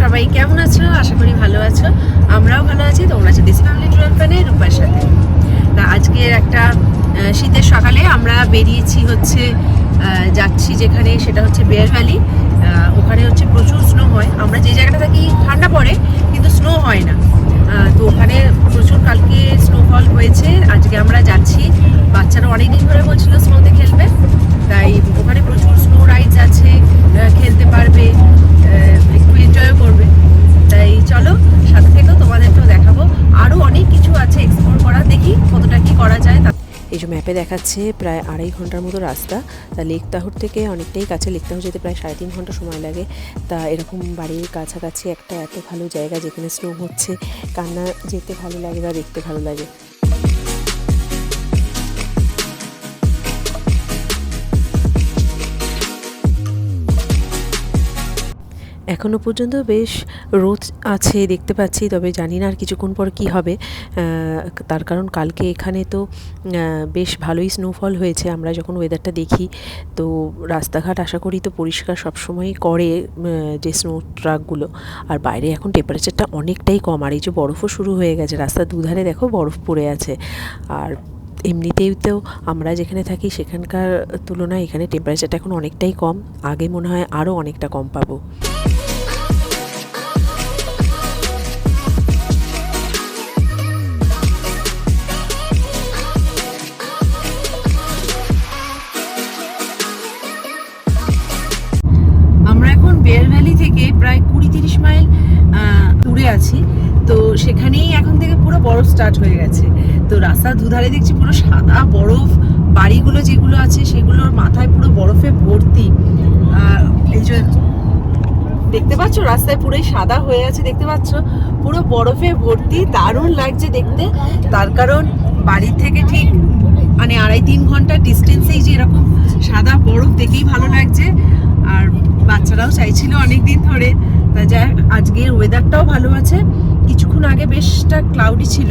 সবাই কেমন আছো? আশা করি ভালো আছো। আমরাও ভালো আছি, তোমরা আছো দেশি ফ্যামিলি টুয়েলভ প্যানে রূপার সাথে। তা আজকে একটা শীতের সকালে আমরা বেরিয়েছি হচ্ছে যাচ্ছি যেখানে, সেটা হচ্ছে বেয়ার ভ্যালি। ওখানে হচ্ছে প্রচুর স্নো হয়। আমরা যে জায়গাটা থাকি, ঠান্ডা পড়ে, কিন্তু স্নো হয় না। তো ওখানে ম্যাপে দেখাচ্ছে প্রায় আড়াই ঘণ্টার মতো রাস্তা। তা লেকতাহুর থেকে অনেকটাই কাছে লেকতাহুর যেতে প্রায় সাড়ে তিন ঘণ্টা সময় লাগে। তা এরকম বাড়ির কাছাকাছি একটা এত ভালো জায়গা যেখানে স্নো হচ্ছে, কান্না যেতে ভালো লাগে বা দেখতে ভালো লাগে। এখনও পর্যন্ত বেশ রোদ আছে, দেখতে পাচ্ছি, তবে জানি না আর কিছুক্ষণ পর কি হবে। তার কারণ কালকে এখানে তো বেশ ভালোই স্নোফল হয়েছে, আমরা যখন ওয়েদারটা দেখি, তো রাস্তাঘাট আশা করি তো পরিষ্কার সবসময়ই করে যে স্নো ট্রাকগুলো আর বাইরে এখন টেম্পারেচারটা অনেকটাই কম, আর এই যে বরফও শুরু হয়ে গেছে, রাস্তার দুধারে দেখো বরফ পড়ে আছে। আর এমনিতেই তো আমরা যেখানে থাকি, সেখানকার তুলনায় এখানে টেম্পারেচারটা এখন অনেকটাই কম, আগে মনে হয় আরও অনেকটা কম পাবো। বেয়ার ভ্যালি থেকে প্রায় কুড়ি তিরিশ মাইল দূরে আছি। তো সেখানেই এখন থেকে পুরো বরফ স্টার্ট হয়ে গেছে। তো রাস্তার দুধারে দেখছি পুরো সাদা বরফ, বাড়িগুলো যেগুলো আছে সেগুলোর মাথায় পুরো বরফে ভর্তি। এই যে দেখতে পাচ্ছ, রাস্তায় পুরোই সাদা হয়ে আছে, দেখতে পাচ্ছ? পুরো বরফে ভর্তি, দারুণ লাগছে দেখতে। তার কারণ বাড়ির থেকে ঠিক মানে আড়াই তিন ঘণ্টা ডিস্টেন্সেই যে এরকম সাদা বরফ দেখেই ভালো লাগছে। আর বাচ্চারাও চাইছিল অনেক দিন ধরে। তা যাই হোক, আজকের ওয়েদারটাও ভালো আছে। কিছুক্ষণ আগে বেশটা ক্লাউডি ছিল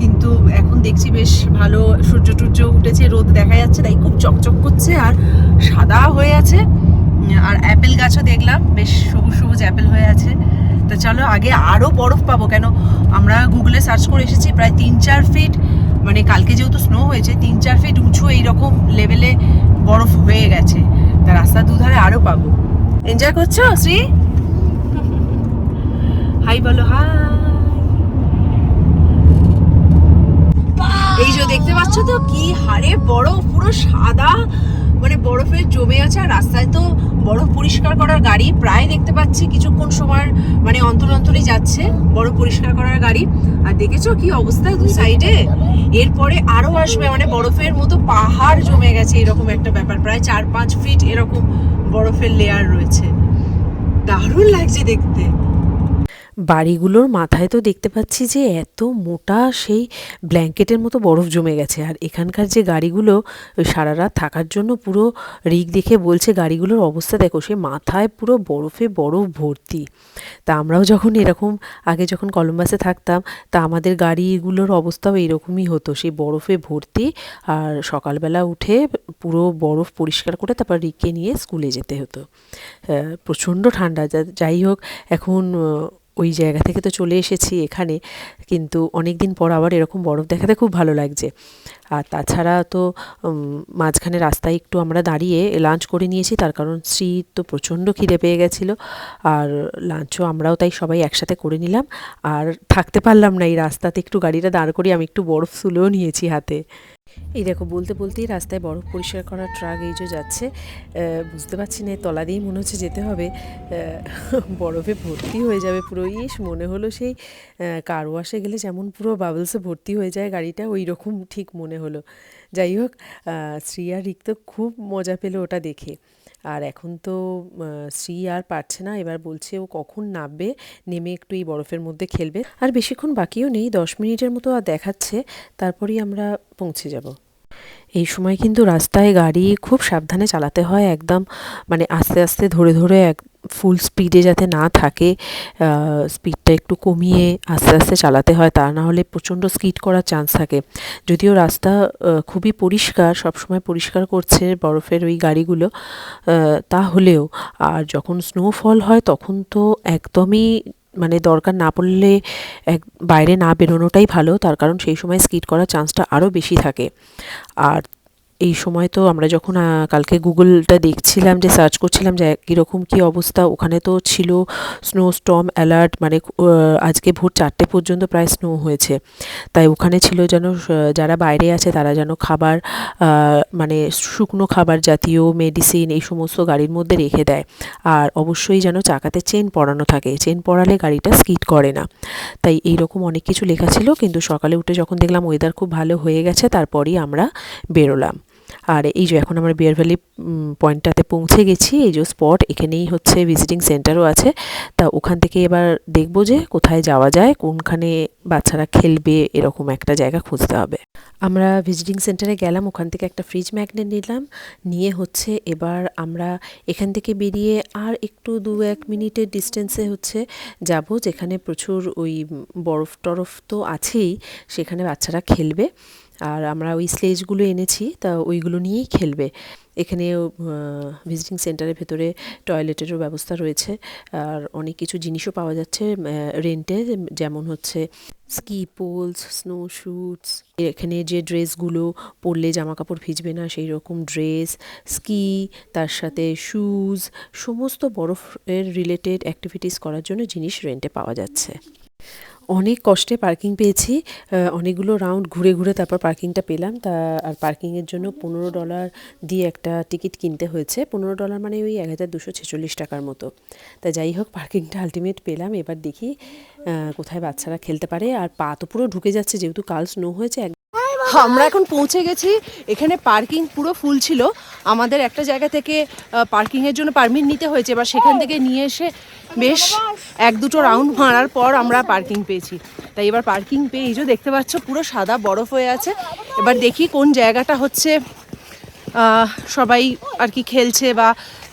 কিন্তু এখন দেখছি বেশ ভালো সূর্য টুর্য উঠেছে রোদ দেখা যাচ্ছে তাই খুব চকচক করছে আর সাদা হয়ে আছে। আর অ্যাপেল গাছও দেখলাম বেশ সবুজ সবুজ অ্যাপেল হয়ে আছে। তো চলো আগে আরও বরফ পাবো কেন? আমরা গুগলে সার্চ করে এসেছি প্রায় তিন চার ফিট মানে কালকে যেহেতু স্নো হয়েছে তিন চার ফিট উঁচু এইরকম লেভেলে বরফ হয়ে গেছে। তা রাস্তার দুধারে আরও পাবো। এনজয় করছ শ্রী? হাই বলো হাই এই যে দেখতে পাচ্ছ তো কি হারে বরফ পুরো সাদা মানে বরফে জমে আছে আর রাস্তায় তো বরফ পরিষ্কার করার গাড়ি প্রায় দেখতে পাচ্ছি কিছুক্ষণ সময় মানে অন্তর অন্তরই যাচ্ছে বরফ পরিষ্কার করার গাড়ি। আর দেখেছ কি অবস্থা দু সাইডে? এরপরে আরও আসবে মানে বরফের মতো পাহাড় জমে গেছে এরকম একটা ব্যাপার প্রায় চার পাঁচ ফিট এরকম বরফের লেয়ার রয়েছে। দারুণ লাগছে দেখতে। বাড়িগুলোর মাথায় তো দেখতে পাচ্ছি যে এত মোটা সেই ব্ল্যাঙ্কেটের মতো বরফ জমে গেছে। আর এখানকার যে গাড়িগুলো সারা রাত থাকার জন্য পুরো রিক দেখে বলছে, গাড়িগুলোর অবস্থা দেখো, সে মাথায় পুরো বরফে বরফ ভর্তি। তা আমরাও যখন এরকম, আগে যখন কলম্বাসে থাকতাম, তা আমাদের গাড়িগুলোর অবস্থাও এরকমই হতো, সেই বরফে ভর্তি। আর সকালবেলা উঠে পুরো বরফ পরিষ্কার করে তারপর রিককে নিয়ে স্কুলে যেতে হতো। প্রচণ্ড ঠান্ডা। যাই হোক, এখন ওই জায়গা থেকে তো চলে এসেছি এখানে, কিন্তু অনেক দিন পর আবার এরকম বরফ দেখাতে খুব ভালো লাগছে। আর তাছাড়া তো মাঝখানে রাস্তায় একটু আমরা দাঁড়িয়ে লাঞ্চ করে নিয়েছি, তার কারণ শ্রী তো প্রচণ্ড খিদে পেয়ে গেছিল। আর লাঞ্চও আমরাও তাই সবাই একসাথে করে নিলাম। আর থাকতে পারলাম না এই রাস্তাতে, একটু গাড়িটা দাঁড় করিয়ে আমি একটু বরফ তুলেও নিয়েছি হাতে। এই দেখো, বলতে বলতেই রাস্তায় বরফ পরিষ্কার করা ট্রাক এই যে যাচ্ছে বুঝতে পারছি না তলা দিয়েই মনে হচ্ছে যেতে হবে বরফে ভর্তি হয়ে যাবে পুরো। ইস, মনে হলো সেই কার ওয়াশে গেলে যেমন পুরো বাবলসে ভর্তি হয়ে যায় গাড়িটা, ওই রকম ঠিক মনে হলো। যাই হোক শ্রিয়া রিক তো খুব মজা পেল ওটা দেখে। আর এখন তো শ্রী আর পারছে না। এবার বলছে ও কখন নামবে, নেমে একটু এই বরফের মধ্যে খেলবে। আর বেশিক্ষণ বাকিও নেই, দশ মিনিটের মতো আর দেখাচ্ছে, তারপরেই আমরা পৌঁছে যাব। এই সময় কিন্তু রাস্তায় গাড়ি খুব সাবধানে চালাতে হয়, একদম মানে আস্তে আস্তে ধরে ধরে এক ফুল স্পিডে যাতে না থাকে স্পিডটা একটু কমিয়ে আস্তে আস্তে চালাতে হয়, তা না হলে প্রচণ্ড স্কিড করার চান্স থাকে। যদিও রাস্তা খুবই পরিষ্কার, সবসময় পরিষ্কার করছে বরফের ওই গাড়িগুলো তা হলেও, আর যখন স্নোফল হয় তখন তো একদমই মানে দরকার না পড়লে এক, বাইরে না বেরোনোটাই ভালো, তার কারণ সেই সময় স্কিড করার চান্সটা আরও বেশি থাকে। আর এই সময় তো আমরা যখন কালকে গুগলটা দেখছিলাম যে সার্চ করছিলাম যে কীরকম কী অবস্থা, ওখানে তো ছিল স্নো স্টর্ম অ্যালার্ট মানে আজকে ভোর চারটে পর্যন্ত প্রায় স্নো হয়েছে। তাই ওখানে ছিল যেন যারা বাইরে আছে তারা যেন খাবার মানে শুকনো খাবার জাতীয় মেডিসিন এই সমস্ত গাড়ির মধ্যে রেখে দেয়। আর অবশ্যই যেন চাকাতে চেন পরানো থাকে চেন পরালে গাড়িটা স্কিড করে না। তাই এই রকম অনেক কিছু লেখা ছিল, কিন্তু সকালে উঠে যখন দেখলাম ওয়েদার খুব ভালো হয়ে গেছে, তারপরই আমরা বেরোলাম। আর এই যে এখন আমরা বিয়ার ভ্যালি পয়েন্টটাতে পৌঁছে গেছি, এই যে স্পট এখানেই হচ্ছে ভিজিটিং সেন্টারও আছে। তা ওখান থেকে এবার দেখব যে কোথায় যাওয়া যায়, কোনখানে বাচ্চারা খেলবে, এরকম একটা জায়গা খুঁজতে হবে। আমরা ভিজিটিং সেন্টারে গেলাম, ওখান থেকে একটা ফ্রিজ ম্যাগনেট নিলাম, নিয়ে হচ্ছে এবার আমরা এখান থেকে বেরিয়ে আর একটু দু এক মিনিটের ডিস্টেন্সে হচ্ছে যাব, যেখানে প্রচুর ওই বরফ টরফ তো আছেই, সেখানে বাচ্চারা খেলবে। আর আমরা ওই স্লেজগুলো এনেছি, তা ওইগুলো নিয়েই খেলবে। এখানে ভিজিটিং সেন্টারের ভেতরে টয়লেটেরও ব্যবস্থা রয়েছে। আর অনেক কিছু জিনিসও পাওয়া যাচ্ছে রেন্টে যেমন হচ্ছে স্কি পোলস স্নো শ্যুটস এখানে যে ড্রেসগুলো পরলে জামা কাপড় ভিজবে না, সেই রকম ড্রেস স্কি তার সাথে শ্যুজ সমস্ত বরফের রিলেটেড অ্যাক্টিভিটিস করার জন্য জিনিস রেন্টে পাওয়া যাচ্ছে। অনেক কষ্টে পার্কিং পেয়েছি। অনেকগুলো রাউন্ড ঘুরে ঘুরে তারপর পার্কিংটা পেলাম। তা, আর পার্কিংয়ের জন্য পনেরো ডলার দিয়ে একটা টিকিট কিনতে হয়েছে। পনেরো ডলার মানে ওই এক হাজার দুশো ছেচল্লিশ টাকার মতো। তা যাই হোক পার্কিংটা আলটিমেট পেলাম। এবার দেখি কোথায় বাচ্চারা খেলতে পারে। আর পা তো পুরো ঢুকে যাচ্ছে, যেহেতু কাল স্নো হয়েছে আমরা এখন পৌঁছে গেছি। এখানে পার্কিং পুরো ফুল ছিল। আমাদের একটা জায়গা থেকে পার্কিং এর জন্য পারমিট নিতে হয়েছে। এবার সেখান থেকে নিয়ে এসে বেশ এক দুটো রাউন্ড মারার পর আমরা পার্কিং পেয়েছি। তাই এবার পার্কিং পেয়ে এই যে দেখতে পাচ্ছ, পুরো সাদা বরফ হয়ে আছে। এবার দেখি কোন জায়গাটা হচ্ছে সবাই আর কি খেলছে বা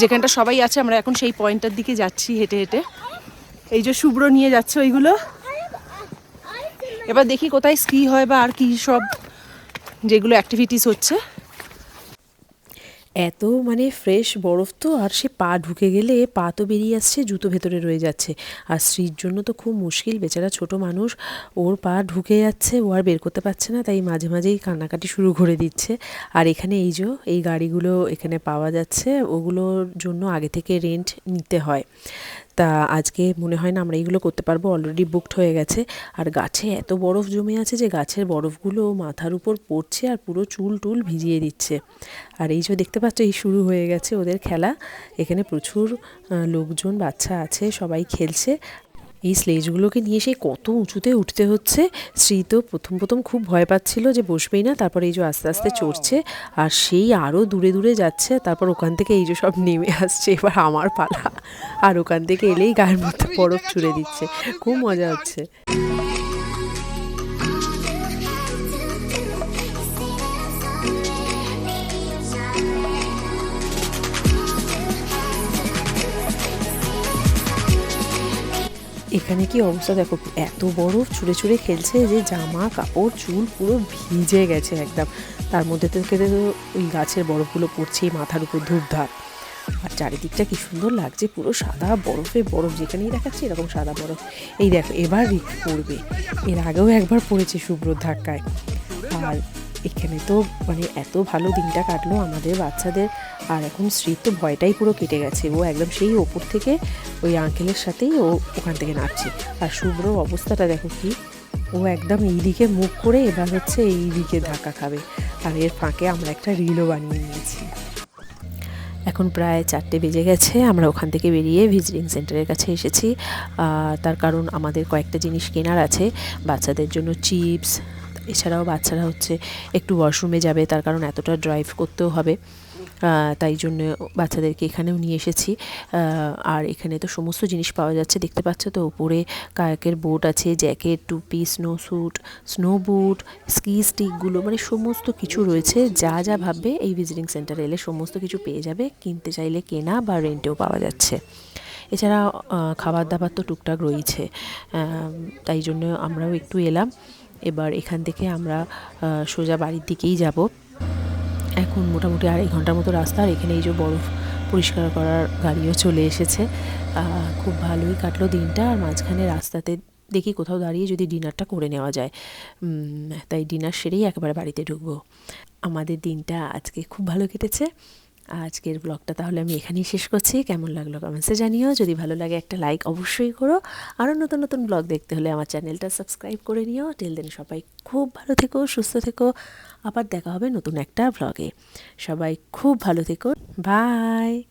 যেখানটা সবাই আছে, আমরা এখন সেই পয়েন্টটার দিকে যাচ্ছি হেঁটে হেঁটে। এই যে শুভ্র নিয়ে যাচ্ছে ওইগুলো। এবার দেখি কোথায় স্কি হয় বা আর কি সব যেগুলো অ্যাক্টিভিটিস হচ্ছে। এত মানে ফ্রেশ বরফ তো, আর সে পা ঢুকে গেলে পা তো বেরিয়ে আসছে, জুতো ভেতরে রয়ে যাচ্ছে। আর স্ত্রীর জন্য তো খুব মুশকিল, বেচারা ছোট মানুষ, ওর পা ঢুকে যাচ্ছে, ও আর বের করতে পারছে না, তাই মাঝে মাঝেই কান্নাকাটি শুরু করে দিচ্ছে। আর এখানে এই যে, এই গাড়িগুলো এখানে পাওয়া যাচ্ছে, ওগুলোর জন্য আগে থেকে রেন্ট নিতে হয়। তা আজকে মনে হয় না আমরা এইগুলো করতে পারব অলরেডি বুকড হয়ে গেছে। আর গাছে এত বরফ জমে আছে যে গাছের বরফগুলো মাথার উপর পড়ছে আর পুরো চুল টুল ভিজিয়ে দিচ্ছে। আর এই যে দেখতে পাচ্ছ, এই শুরু হয়ে গেছে ওদের খেলা। এখানে প্রচুর লোকজন, বাচ্চা আছে, সবাই খেলছে। এই স্লেজগুলোকে নিয়ে সেই কত উঁচুতে উঠতে হচ্ছে। শ্রী তো প্রথম প্রথম খুব ভয় পাচ্ছিল যে বসবেই না তারপর এই যে আস্তে আস্তে চড়ছে আর সেই আরও দূরে দূরে যাচ্ছে তারপর ওখান থেকে এই যে সব নেমে আসছে এবার আমার পালা। আর ওখান থেকে এলেই গায়ের মধ্যে বরফ ছুড়ে দিচ্ছে। খুব মজা হচ্ছে। এখানে কি অবস্থা? দেখো এত বরফ ছুঁড়ে ছুঁড়ে খেলছে যে জামা, কাপড়, চুল পুরো ভিজে গেছে একদম। তার মধ্যে থেকে তো ওই গাছের বরফগুলো পড়ছেই মাথার উপর ধূপধাপ। আর চারিদিকটা কি সুন্দর লাগছে, পুরো সাদা বরফে বরফ, যেখানেই দেখাচ্ছে এরকম সাদা বরফ। এই দেখো, এবার রিক্স পড়বে। এর আগেও একবার পড়েছে শুভ্রর ধাক্কায়। আর এখানে তো মানে এত ভালো দিনটা কাটলো আমাদের বাচ্চাদের। আর এখন স্ত্রীর তো ভয়টাই পুরো কেটে গেছে। ও একদম সেই ওপর থেকে ওই আঙ্কেলের সাথেই ও ওখান থেকে নামছে। আর শুভ্রর অবস্থাটা দেখো কি, ও একদম এই দিকে মুখ করে এবার হচ্ছে এই দিকে ধাক্কা খাবে। আর এর ফাঁকে আমরা একটা রিলও বানিয়ে নিয়েছি। এখন প্রায় চারটে বেজে গেছে, আমরা ওখান থেকে বেরিয়ে ভিজিটিং সেন্টারের কাছে এসেছি। তার কারণ আমাদের কয়েকটা জিনিস কেনার আছে। বাচ্চাদের জন্য চিপস এছাড়াও বাচ্চারা হচ্ছে একটু ওয়াশরুমে যাবে, তার কারণ এতটা ড্রাইভ করতেও হবে। তাই জন্য বাচ্চাদেরকে এখানেও নিয়ে এসেছি। আর এখানে তো সমস্ত জিনিস পাওয়া যাচ্ছে, দেখতে পাচ্ছ তো উপরে কায়াকের বোট আছে, জ্যাকেট, টুপি snow suit snow boot ski স্টিকগুলো মানে সমস্ত কিছু রয়েছে। যা যা ভাববে এই ভিজিটিং সেন্টারে এলে সমস্ত কিছু পেয়ে যাবে, কিনতে চাইলে কেনা বা রেন্টেও পাওয়া যাচ্ছে। এছাড়া খাবার দাবার তো টুকটাক রয়েছে। তাই জন্য আমরাও একটু এলাম। এবার এখান থেকে আমরা সোজা বাড়ির দিকেই যাব। এখন মোটামুটি আড়াই ঘণ্টার মতো রাস্তা আর এখানে এই যে বরফ পরিষ্কার করার গাড়িও চলে এসেছে। খুব ভালোই কাটলো দিনটা আর মাঝখানে রাস্তাতে দেখি কোথাও দাঁড়িয়ে যদি ডিনারটা করে নেওয়া যায়। তাই ডিনার সেরেই একেবারে বাড়িতে ঢুকবো। আমাদের দিনটা আজকে খুব ভালো কেটেছে। আজকের ব্লগটা তাহলে আমি এখানেই শেষ করছি। কেমন লাগল কমেন্টসে জানিও। যদি ভালো লাগে একটা লাইক অবশ্যই করো। আরও নতুন নতুন ব্লগ দেখতে হলে আমার চ্যানেলটা সাবস্ক্রাইব করে নিও। টেল দেন সবাই খুব ভালো থেকো, সুস্থ থেকো। আবার দেখা হবে নতুন একটা ব্লগে। সবাই খুব ভালো থেকো। বাই